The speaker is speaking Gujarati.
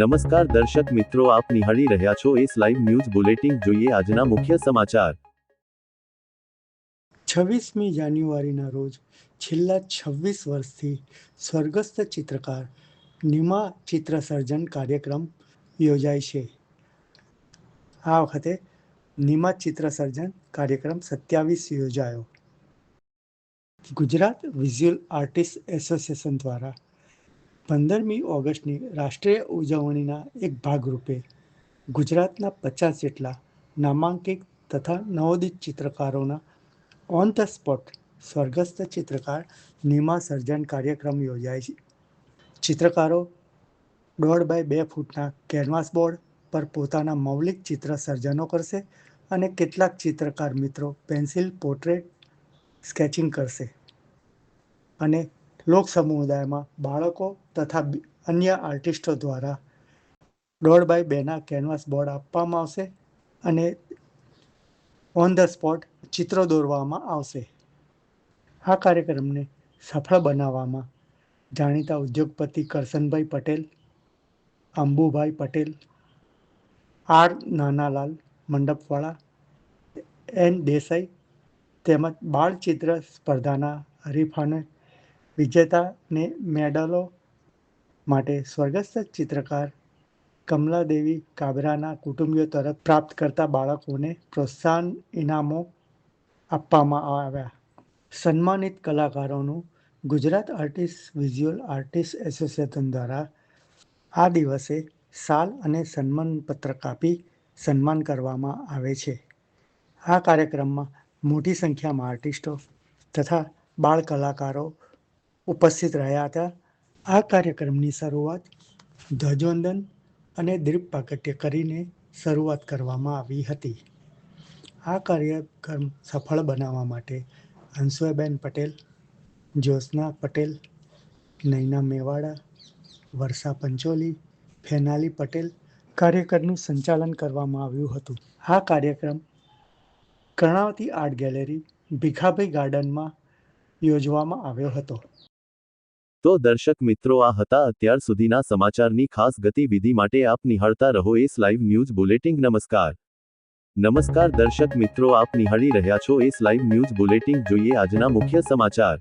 નમસ્કાર દર્શક મિત્રો, આપ નિહાળી રહ્યા છો એસ લાઈવ ન્યૂઝ બુલેટિન. જોઈએ આજના મુખ્ય સમાચાર. છવ્વીસમી જાન્યુઆરીના રોજ છેલ્લા છવ્વીસ વર્ષથી સ્વર્ગસ્થ ચિત્રકાર નિમા ચિત્ર સર્જન કાર્યક્રમ યોજાય છે. આ વખતે નિમા ચિત્ર સર્જન કાર્યક્રમ સત્યાવીસ યોજાયો. ગુજરાત વિઝ્યુઅલ આર્ટિસ્ટ એસોસિએશન દ્વારા પંદરમી ઓગસ્ટની રાષ્ટ્રીય ઉજવણીના એક ભાગરૂપે ગુજરાતના પચાસ જેટલા નામાંકિત તથા નવોદિત ચિત્રકારોના ઓન ધ સ્પોટ સ્વર્ગસ્થ ચિત્રકાર નિમા સર્જન કાર્યક્રમ યોજાય છે. ચિત્રકારો દોઢ બાય બે ફૂટના કેનવાસ બોર્ડ પર પોતાના મૌલિક ચિત્ર સર્જનો કરશે અને કેટલાક ચિત્રકાર મિત્રો પેન્સિલ પોર્ટ્રેટ સ્કેચિંગ કરશે. અને લોક સમુદાયમાં બાળકો તથા અન્ય આર્ટિસ્ટો દ્વારા દોઢ બાય બેના કેનવાસ બોર્ડ આપવામાં આવશે અને ઓન ધ સ્પોટ ચિત્રો દોરવામાં આવશે. આ કાર્યક્રમને સફળ બનાવવામાં જાણીતા ઉદ્યોગપતિ કરશનભાઈ પટેલ, અંબુભાઈ પટેલ, આર નાનાલાલ મંડપવાળા, એન દેસાઈ તેમજ બાળચિત્ર સ્પર્ધાના હરીફાને વિજેતાને મેડલો માટે સ્વર્ગસ્થ ચિત્રકાર કમલાદેવી કાબરાના કુટુંબીઓ તરફ પ્રાપ્ત કરતા બાળકોને પ્રોત્સાહન ઇનામો આપવામાં આવ્યા. સન્માનિત કલાકારોનું Gujarat artist, visual artist association દ્વારા આ દિવસે શાલ અને સન્માનપત્રક આપી સન્માન કરવામાં આવે છે. આ કાર્યક્રમમાં મોટી સંખ્યામાં આર્ટિસ્ટો તથા બાળ કલાકારો ઉપસ્થિત રહ્યા હતા. આ કાર્યક્રમની શરૂઆત ધ્વજવંદન અને દીપ પ્રાગટ્ય કરીને શરૂઆત કરવામાં આવી હતી. આ કાર્યક્રમ સફળ બનાવવા માટે અંશુબેન પટેલ, જ્યોત્સના પટેલ, નૈના મેવાડા, વર્ષા પંચોલી, ફેનાલી પટેલ કાર્યક્રમનું સંચાલન કરવામાં આવ્યું હતું. આ કાર્યક્રમ કર્ણાવતી આર્ટ ગેલેરી ભીખાભાઈ ગાર્ડનમાં યોજવામાં આવ્યો હતો. તો દર્શક મિત્રો, આ હતા અત્યાર સુધીના સમાચારની ખાસ ગતિવિધિ માટે આપ નિહાળતા રહો એસ લાઈવ ન્યૂઝ બુલેટિંગ નમસ્કાર. નમસ્કાર દર્શક મિત્રો, આપ નિહાળી રહ્યા છો એસ લાઈવ ન્યૂઝ બુલેટિંગ જોઈએ આજના મુખ્ય સમાચાર.